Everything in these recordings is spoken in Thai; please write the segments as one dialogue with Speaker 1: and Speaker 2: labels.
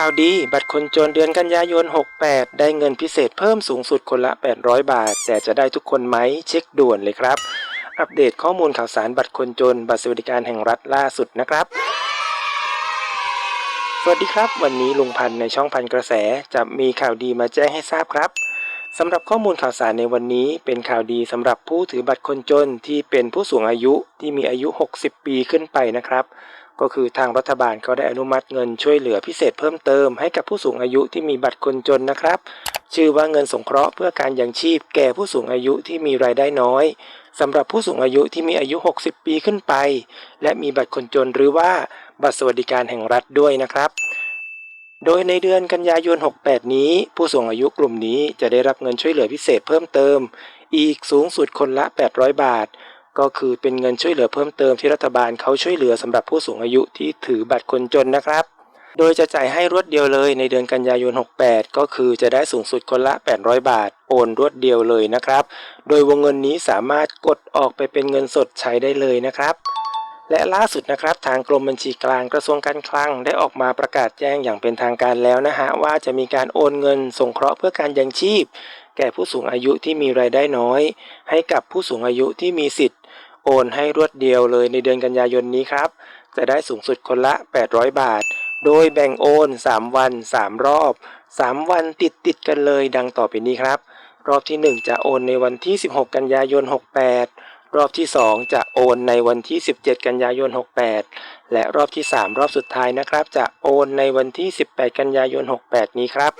Speaker 1: ข่าวดี บัตรคนจนเดือนกันยายน 68 ได้เงินพิเศษเพิ่มสูงสุดคนละ 800 บาท แต่จะได้ทุกคนไหมเช็คด่วนเลยครับ อัปเดตข้อมูลข่าวสารบัตรคนจน บัตรสวัสดิการแห่งรัฐล่าสุดนะครับสวัสดีครับ วันนี้ลุงพันในช่องพันกระแสจะมีข่าวดีมาแจ้งให้ทราบครับสำหรับข้อมูลข่าวสารในวันนี้ เป็นข่าวดีสำหรับผู้ถือบัตรคนจนที่เป็นผู้สูงอายุที่มีอายุ 60 ปีขึ้นไปนะครับ ก็คือทางรัฐบาลเขาได้อนุมัติเงินช่วยเหลือพิเศษเพิ่มเติมให้กับผู้สูงอายุที่มีบัตรคนจนนะครับ ชื่อว่าเงินสงเคราะห์เพื่อการยังชีพแก่ผู้สูงอายุที่มีรายได้น้อยสำหรับผู้สูงอายุที่มีอายุ 60 ปีขึ้นไป และมีบัตรคนจนหรือว่าบัตรสวัสดิการแห่งรัฐด้วยนะครับ โดยในเดือนกันยายน 68 นี้ ผู้สูงอายุกลุ่มนี้จะได้รับเงินช่วยเหลือพิเศษเพิ่มเติม อีกสูงสุดคนละ 800 บาท ก็คือเป็นเงินช่วยเหลือเพิ่มเติมที่รัฐบาลเขาช่วยเหลือสำหรับผู้สูงอายุที่ถือบัตรคนจนนะครับ โดยจะจ่ายให้รวดเดียวเลยในเดือนกันยายน 68 ก็คือจะได้สูงสุดคนละ 800 บาท โอนรวดเดียวเลยนะครับ โดยวงเงินนี้สามารถกดออกไปเป็นเงินสดใช้ได้เลยนะครับและล่าสุดนะครับทางกรมบัญชีกลางกระทรวงการคลังได้ออกมาประกาศแจ้งอย่างเป็นทางการแล้วนะฮะว่าจะมีการโอนเงินสงเคราะห์เพื่อการยังชีพ แก่ผู้สูงอายุที่มีรายได้น้อย ให้กับผู้สูงอายุที่มีสิทธิ์ โอนให้รวดเดียวเลยในเดือนกันยายนนี้ครับ จะได้สูงสุดคนละ 800 บาท โดยแบ่งโอน 3 วัน 3 รอบ 3 วันติดติดกันเลยดังต่อไปนี้ครับ รอบที่ 1 จะโอนในวันที่ 16 กันยายน 68 รอบที่ 2 จะโอนในวันที่ 17 กันยายน 68 และรอบที่ 3 รอบสุดท้ายนะครับ จะโอนในวันที่ 18 กันยายน 68 นี้ครับ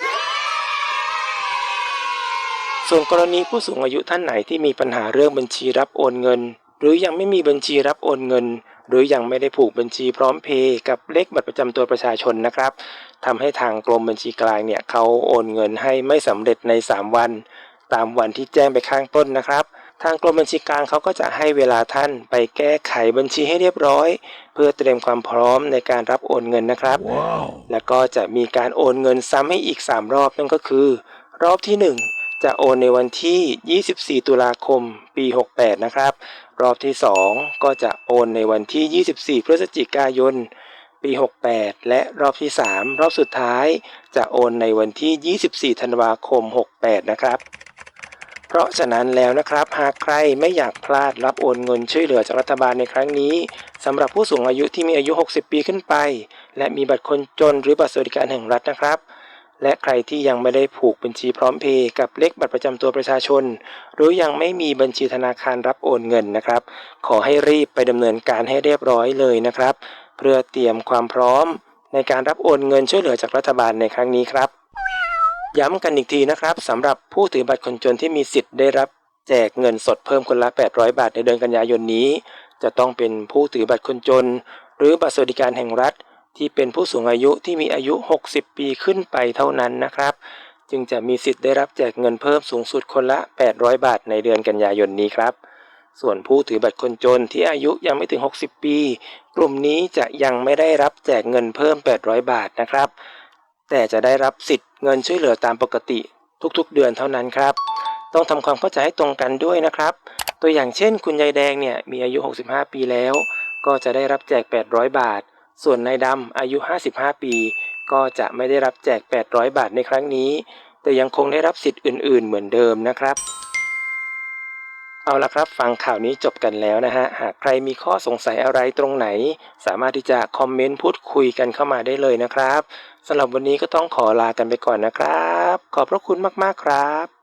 Speaker 1: ส่วนกรณีผู้สูงอายุท่านไหนที่มีปัญหาเรื่องบัญชีรับโอนเงิน หรือยังไม่มีบัญชีรับโอนเงิน หรือยังไม่ได้ผูกบัญชีพร้อมเพย์กับเลขบัตรประจำตัวประชาชนนะครับทำให้ทางกรมบัญชีกลางเนี่ยเขาโอนเงินให้ไม่สำเร็จใน 3 วัน ตามวันที่แจ้งไปข้างต้นนะครับทางกรมบัญชีกลางเขาก็จะให้เวลาท่านไปแก้ไขบัญชีให้เรียบร้อย เพื่อเตรียมความพร้อมในการรับโอนเงินนะครับแล้วก็จะมีการโอนเงินซ้ำให้อีก 3 รอบนั่นก็คือ รอบที่ 1 จะโอนในวันที่ 24 ตุลาคม ปี 68 นะครับ รอบที่ 2 ก็จะโอนในวันที่ 24 พฤศจิกายน ปี 68 และรอบที่ 3 รอบสุดท้าย จะโอนในวันที่ 24 ธันวาคม 68 นะครับ เพราะฉะนั้นแล้วนะครับ หากใครไม่อยากพลาดรับโอนเงินช่วยเหลือจากรัฐบาลในครั้งนี้สำหรับผู้สูงอายุที่มีอายุ 60 ปีขึ้นไป และมีบัตรคนจนหรือบัตรสวัสดิการแห่งรัฐนะครับ และใครที่ยังไม่ได้ผูกบัญชีพร้อมเพย์กับเลขบัตรประจำตัวประชาชน หรือยังไม่มีบัญชีธนาคารรับโอนเงินนะครับ ขอให้รีบไปดำเนินการให้เรียบร้อยเลยนะครับ เพื่อเตรียมความพร้อม ในการรับโอนเงินช่วยเหลือจากรัฐบาลในครั้งนี้ครับ ย้ำกันอีกทีนะครับสำหรับผู้ถือบัตรคนจนที่มีสิทธิ์ได้รับแจกเงินสดเพิ่มคนละ 800 บาทในเดือนกันยายนนี้ จะต้องเป็นผู้ถือบัตรคนจน หรือบัตรสวัสดิการแห่งรัฐ ที่เป็นผู้สูงอายุที่มีอายุ 60 ปีขึ้นไปเท่านั้นนะครับ จึงจะมีสิทธิ์ได้รับแจกเงินเพิ่มสูงสุดคนละ 800 บาทในเดือนกันยายนนี้ครับ ส่วนผู้ถือบัตรคนจนที่อายุยังไม่ถึง 60 ปี กลุ่มนี้จะยังไม่ได้รับแจกเงินเพิ่ม 800 บาทนะครับ แต่จะได้รับสิทธิ์เงินช่วยเหลือตามปกติทุกๆ เดือนเท่านั้นครับ ต้องทำความเข้าใจให้ตรงกันด้วยนะครับ ตัวอย่างเช่น คุณยายแดงเนี่ยมีอายุ 65 ปีแล้ว ก็จะได้รับแจก 800 บาท ส่วนนายดำอายุ 55 ปี ก็จะไม่ได้รับแจก 800 บาทในครั้งนี้ แต่ยังคงได้รับสิทธิ์อื่น ๆ เหมือนเดิมนะครับ เอาละครับ ฟังข่าวนี้จบกันแล้วนะฮะ หากใครมีข้อสงสัยอะไรตรงไหน สามารถที่จะคอมเมนต์พูดคุยกันเข้ามาได้เลยนะครับสำหรับวันนี้ก็ต้องขอลากันไปก่อนนะครับ ขอบพระคุณมากๆครับ